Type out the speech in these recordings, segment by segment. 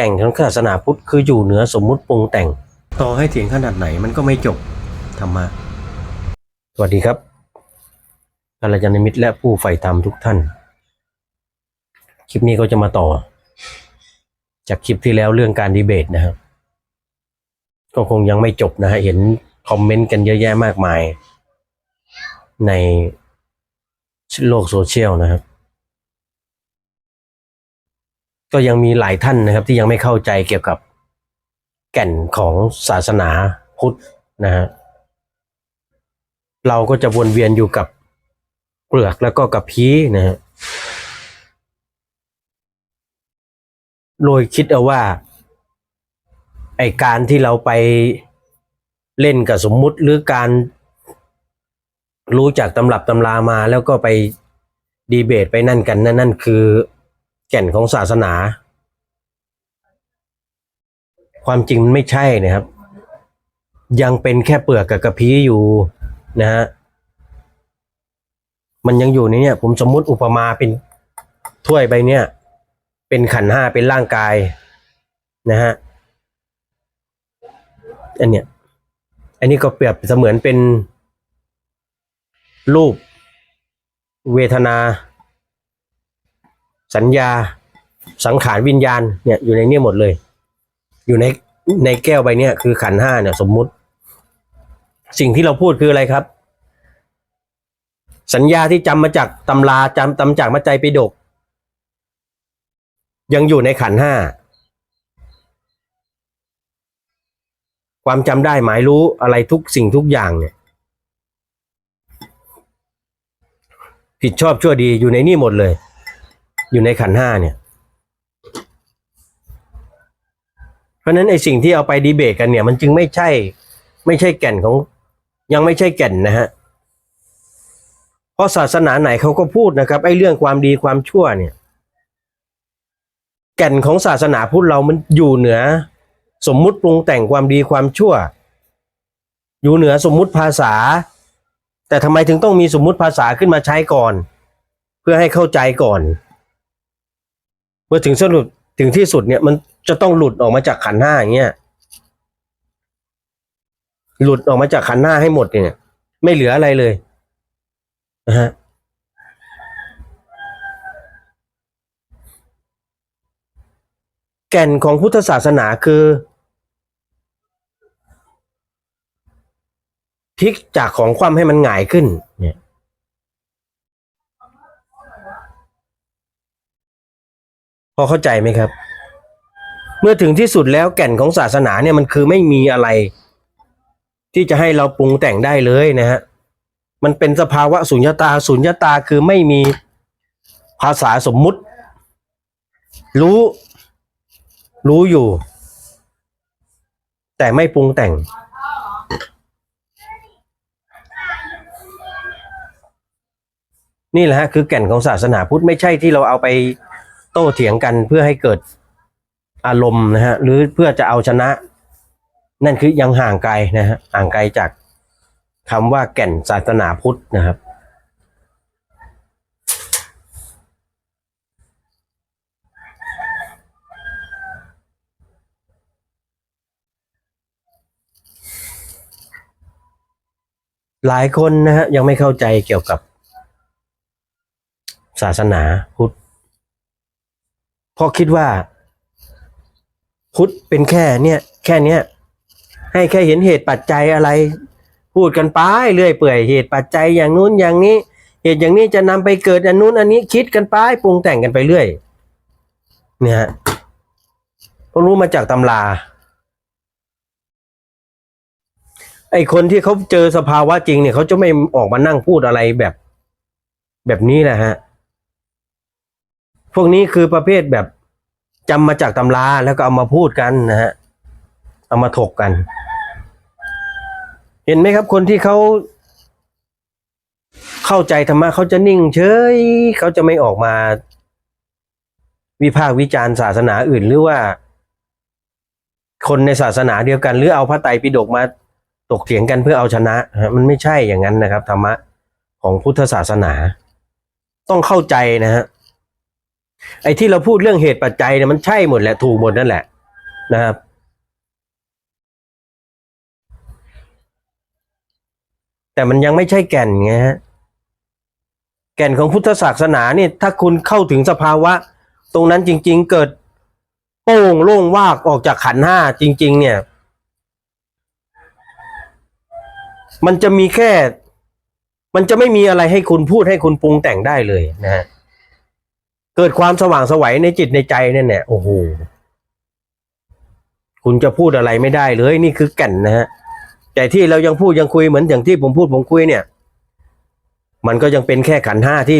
ก่งของศาสนาพุทธคืออยู่เหนือสมมุติปรุงแต่ง ต่อให้เถียงขนาดไหนมันก็ไม่จบธรรมะสวัสดีครับกัลยาณมิตรและผู้ใฝ่ธรรมทุกท่าน คลิปนี้ก็จะมาต่อ จากคลิปที่แล้วเรื่องการดีเบตนะครับ ก็คงยังไม่จบนะฮะเห็นคอมเมนต์กันเยอะแยะมากมาย ในโลกโซเชียลนะครับ ก็ยังมีหลายท่านนะครับที่ยังไม่เข้าใจเกี่ยวกับแก่นของศาสนาพุทธนะฮะเราก็จะวนเวียนอยู่กับเปลือกแล้วก็กับพีนะฮะโดยคิดเอาว่าไอการที่เราไปเล่นกับสมมุติหรือการรู้จากตำรับตำรามาแล้วก็ไปดีเบตไปนั่นกันนั่นนั่นคือ แก่นของศาสนา ความจริงมันไม่ใช่นะครับ ยังเป็นแค่เปลือกกับกระพี้อยู่นะฮะมันยังอยู่ในเนี่ย ผมสมมุติอุปมาเป็นถ้วยใบเนี้ยเป็นขันห้าเป็นร่างกายนะฮะอันเนี้ยอันนี้ก็เปรียบเสมือนเป็นรูปเวทนา สัญญาสังขารวิญญาณเนี่ยอยู่ในเนี้หมดเลย อยู่ในในแก้วใบเนี้ยคือขันห้าเนี่ยสมมุติ สิ่งที่เราพูดคืออะไรครับ สัญญาที่จำมาจากตำราจำจำจากมัจใจปิฎกยังอยู่ในขันห้าความจำได้หมายรู้อะไรทุกสิ่งทุกอย่างเนี่ย ผิดชอบชั่วดีอยู่ในนี่หมดเลย อยู่ในขันห้าเนี่ย เพราะนั้นไอสิ่งที่เอาไปดีเบตกันเนี่ย มันจึงไม่ใช่ ไม่ใช่แก่นของ ยังไม่ใช่แก่นนะฮะเพราะศาสนาไหนเขาก็พูดนะครับไอเรื่องความดีความชั่วเนี่ย แก่นของศาสนาพุทธเรามันอยู่เหนือ สมมุติปรุงแต่งความดีความชั่ว อยู่เหนือสมมุติภาษา แต่ทำไมถึงต้องมีสมมุติภาษาขึ้นมาใช้ก่อน เพื่อให้เข้าใจก่อน เมื่อถึงสรุปถึงที่สุดเนี่ยมันจะต้องหลุดออกมาจากขันห้าอย่างเงี้ยหลุดออกมาจากขันธ์ห้าให้หมดเนี่ย ไม่เหลืออะไรเลยนะฮะแก่นของพุทธศาสนาคือพลิกจากของความให้มันหงายขึ้นเนี่ย อเข้าใจไหมครับ เมื่อถึงที่สุดแล้วแก่นของศาสนาเนี่ยมันคือไม่มีอะไร ที่จะให้เราปรุงแต่งได้เลยนะฮะมันเป็นสภาวะสุญญตาสุญญาตาคือไม่มีภาษาสมมุติ รู้ รู้อยู่ แต่ไม่ปรุงแต่ง นี่แหละฮะคือแก่นของศาสนาพุทธไม่ใช่ที่เราเอาไป โต้เถียงกันเพื่อให้เกิดอารมณ์นะฮะหรือเพื่อจะเอาชนะ นั่นคือยังห่างไกลนะฮะห่างไกลจากคำว่าแก่นศาสนาพุทธนะครับ หลายคนนะฮะยังไม่เข้าใจเกี่ยวกับศาสนาพุทธ พราะคิดว่า พุทธเป็นแค่เนี่ย แค่เนี้ยให้แค่เห็นเหตุปัจจัยอะไร พูดกันไปเรื่อยเปื่อยเหตุปัจจัยอย่างนู้นอย่างนี้ เหตุอย่างนี้จะนำไปเกิดอันนู้นอันนี้คิดกันไปปรุงแต่งกันไปเรื่อย เนี่ยฮะเพราะรู้มาจากตำราไอคนที่เขาเจอสภาวะจริงเนี่ยเขาจะไม่ออกมานั่งพูดอะไรแบบ แบบนี้แหละฮะ พวกนี้คือประเภทแบบจำมาจากตำราแล้วก็เอามาพูดกันนะฮะ เอามาถกกัน เห็นไหมครับคนที่เขาเข้าใจธรรมะเขาจะนิ่งเฉยเขาจะไม่ออกมา วิพากษ์วิจารณ์ศาสนาอื่นหรือว่า คนในศาสนาเดียวกัน หรือเอาพระไตรปิฎกมาตกเถียงกันเพื่อเอาชนะฮะมันไม่ใช่อย่างนั้นนะครับธรรมะของพุทธศาสนา ต้องเข้าใจนะฮะ ไอ้ที่เราพูดเรื่องเหตุปัจจัยเนี่ยมันใช่หมดแหละถูกหมดนั่นแหละนะครับ แต่มันยังไม่ใช่แก่นไงฮะแก่นของพุทธศาสนาเนี่ย ถ้าคุณเข้าถึงสภาวะ ตรงนั้นจริง ๆ เกิดโป้งโล่งวากออกจากขันห้าจริง ๆ เนี่ย มันจะมีแค่ มันจะไม่มีอะไรให้คุณพูดให้คุณปรุงแต่งได้เลยนะฮะ เกิดความสว่างสวัยในจิตในใจเนี่ยแหละโอ้โหคุณจะพูดอะไรไม่ได้เลย นี่คือแก่นนะฮะแต่ที่เรายังพูดยังคุยเหมือนอย่างที่ผมพูดผมคุยเนี่ย มันก็ยังเป็นแค่ขันห้าที่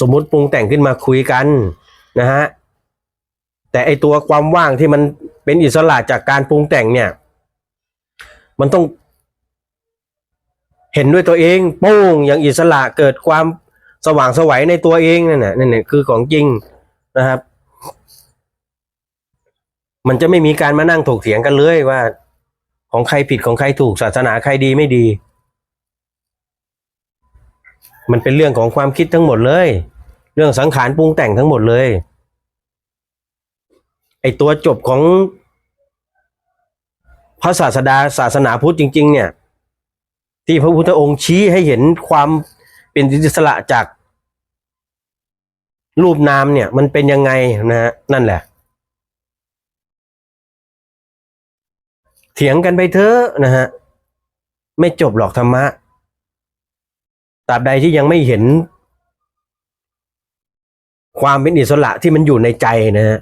สมมุติปรุงแต่งขึ้นมาคุยกันนะฮะแต่ไอตัวความว่างที่มันเป็นอิสระจากการปรุงแต่งเนี่ย มันต้องเห็นด้วยตัวเองโป้งอย่างอิสระเกิดความ สว่างสวัยในตัวเองนั่นแหละนั่นแหละคือของจริงนะครับ มันจะไม่มีการมานั่งถกเถียงกันเลยว่า ของใครผิดของใครถูกศาสนาใครดีไม่ดี มันเป็นเรื่องของความคิดทั้งหมดเลย เรื่องสังขารปรุงแต่งทั้งหมดเลย ไอตัวจบของพระศาสดาศาสนาพุทธจริง ๆ เนี่ย ที่พระพุทธองค์ชี้ให้เห็นความ เป็นอิสระจาก รูปนามเนี่ย มันเป็นยังไงนะฮะนั่นแหละ เถียงกันไปเถอะนะฮะไม่จบหรอกธรรมะตราบใดที่ยังไม่เห็น ความเป็นอิสระที่มันอยู่ในใจนะฮะ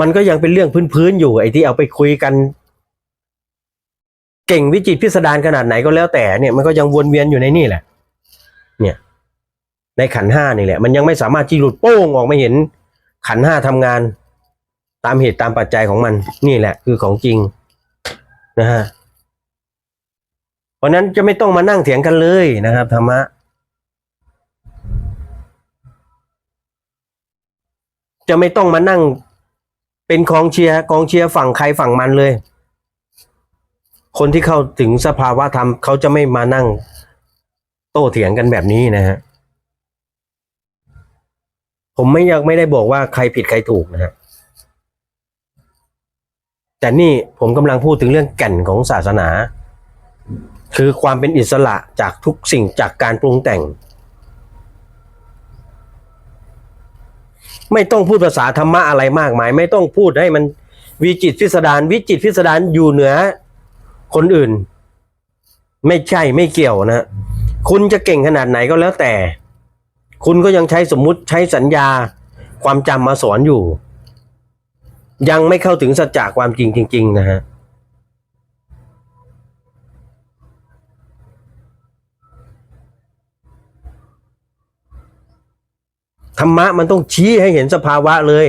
มันก็ยังเป็นเรื่องพื้นๆอยู่ไอ้ที่เอาไปคุยกัน เก่งวิจิตพิสดารขนาดไหนก็แล้วแต่เนี่ยมันก็ยังวนเวียนอยู่ในนี่แหละ เนี่ย ในขันห้านี่แหละ มันยังไม่สามารถที่หลุดโป้งออกมาเห็น ขันห้าทำงาน ตามเหตุตามปัจจัยของมัน นี่แหละ คือของจริงนะฮะเพราะนั้นจะไม่ต้องมานั่งเถียงกันเลยนะครับธรรมะจะไม่ต้องมานั่งเป็นกองเชียร์กองเชียร์ฝั่งใครฝั่งมันเลย คนที่เข้าถึงสภาวะธรรมเขาจะไม่มานั่งโต้เถียงกันแบบนี้นะฮะ ผมไม่อยากไม่ได้บอกว่าใครผิดใครถูกนะฮะ แต่นี่ผมกำลังพูดถึงเรื่องแก่นของศาสนา คือความเป็นอิสระจากทุกสิ่งจากการปรุงแต่ง ไม่ต้องพูดภาษาธรรมะอะไรมากมาย ไม่ต้องพูดให้มันวิจิตพิสดารวิจิตพิสดารอยู่เหนือ คนอื่น ไม่ใช่ไม่เกี่ยวนะคุณจะเก่งขนาดไหนก็แล้วแต่ คุณก็ยังใช้สมมุติใช้สัญญาความจำมาสอนอยู่ ยังไม่เข้าถึงสัจจะความจริงจริง ๆ นะฮะธรรมะมันต้องชี้ให้เห็นสภาวะเลย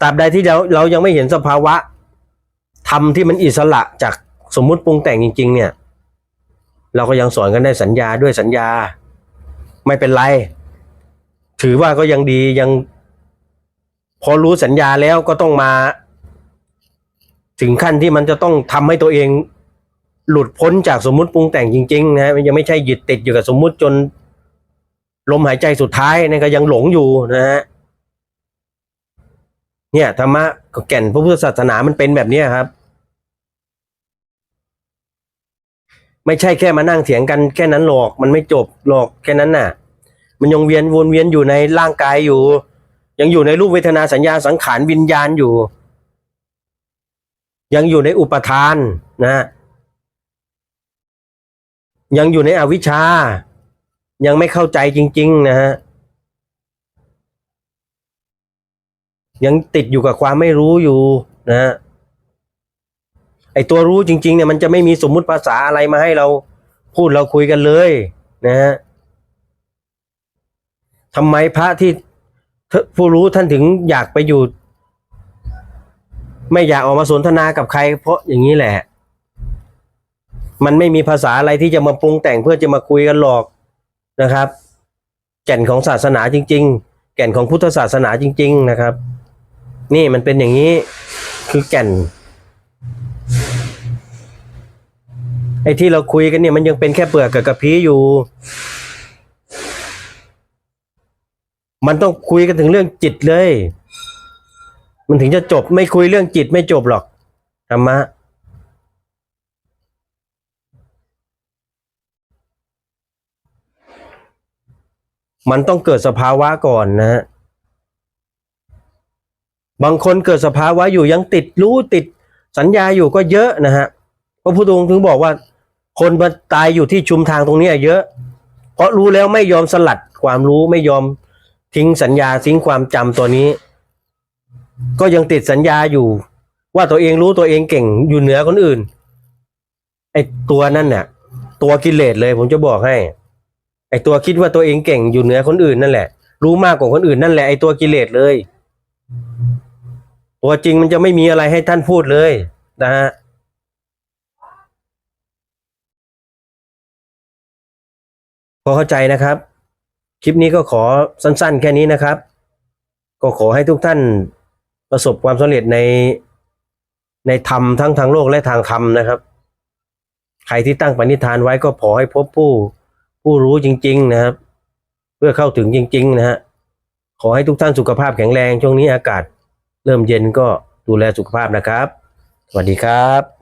ตราบใดที่เราเรายังไม่เห็นสภาวะ ธรรมที่มันอิสระจากสมมุติปรุงแต่งจริง ๆ เนี่ย เราก็ยังสอนกันได้สัญญาด้วยสัญญา ไม่เป็นไร ถือว่าก็ยังดียัง พอรู้สัญญาแล้วก็ต้องมา ถึงขั้นที่มันจะต้องทำให้ตัวเอง หลุดพ้นจากสมมุติปรุงแต่งจริง ๆ นะมันยังไม่ใช่หยึดติดอยู่กับสมมุติจนลมหายใจสุดท้ายนี่ก็ยังหลงอยู่นะฮะ เนี่ยธรรมะกับแก่นพระพุทธศาสนามันเป็นแบบนี้ครับ ไม่ใช่แค่มานั่งเถียงกันแค่นั้นหรอกมันไม่จบหรอกแค่นั้นน่ะ มันยังเวียนวนเวียนอยู่ในร่างกายอยู่ ยังอยู่ในรูปเวทนาสัญญาสังขารวิญญาณอยู่ ยังอยู่ในอุปทานนะ ยังอยู่ในอวิชชา ยังไม่เข้าใจจริง ๆ นะฮะ ยังติดอยู่กับความไม่รู้อยู่นะฮะไอตัวรู้จริง ๆ เนี่ยมันจะไม่มีสมมุติภาษาอะไรมาให้เราพูดเราคุยกันเลยนะฮะทำไมพระที่ผู้รู้ท่านถึงอยากไปอยู่ ไม่อยากออกมาสนทนากับใคร เพราะอย่างนี้แหละ มันไม่มีภาษาอะไรที่จะมาปรุงแต่งเพื่อจะมาคุยกันหรอกนะครับ แก่นของศาสนาจริง ๆ แก่นของพุทธศาสนาจริง ๆ นะครับ นี่มันเป็นอย่างนี้คือแก่น ไอ้ที่เราคุยกันเนี่ยมันยังเป็นแค่เปลือกกับกระพี้อยู่ มันต้องคุยกันถึงเรื่องจิตเลย มันถึงจะจบไม่คุยเรื่องจิตไม่จบหรอกธรรมะมันต้องเกิดสภาวะก่อนนะฮะ บางคนเกิดสภาวะอยู่ยังติดรู้ติดสัญญาอยู่ก็เยอะนะฮะพระพุทธองค์ถึงบอกว่า คนมาตายอยู่ที่ชุมทางตรงนี้เยอะ เพราะรู้แล้วไม่ยอมสลัดความรู้ไม่ยอมทิ้งสัญญาทิ้งความจำตัวนี้ ก็ยังติดสัญญาอยู่ ว่าตัวเองรู้ตัวเองเก่งอยู่เหนือคนอื่นไอ้ตัวนั่นเนี่ยตัวกิเลสเลยผมจะบอกให้ไอ้ตัวคิดว่าตัวเองเก่งอยู่เหนือคนอื่นนั่นแหละ รู้มากกว่าคนอื่นนั่นแหละไอ้ตัวกิเลสเลย ตัวจริงมันจะไม่มีอะไรให้ท่านพูดเลยนะฮะพอเข้าใจนะครับ คลิปนี้ก็ขอสั้น ๆ แค่นี้นะครับ ก็ขอให้ทุกท่านประสบความสำเร็จในในธรรมทั้งทางโลกและทางธรรมนะครับ ใครที่ตั้งปณิธานไว้ก็ขอให้พบผู้ผู้รู้จริง ๆ นะครับ เพื่อเข้าถึงจริง ๆ นะฮะขอให้ทุกท่านสุขภาพแข็งแรงช่วงนี้อากาศ เริ่มเย็นก็ดูแลสุขภาพนะครับ สวัสดีครับ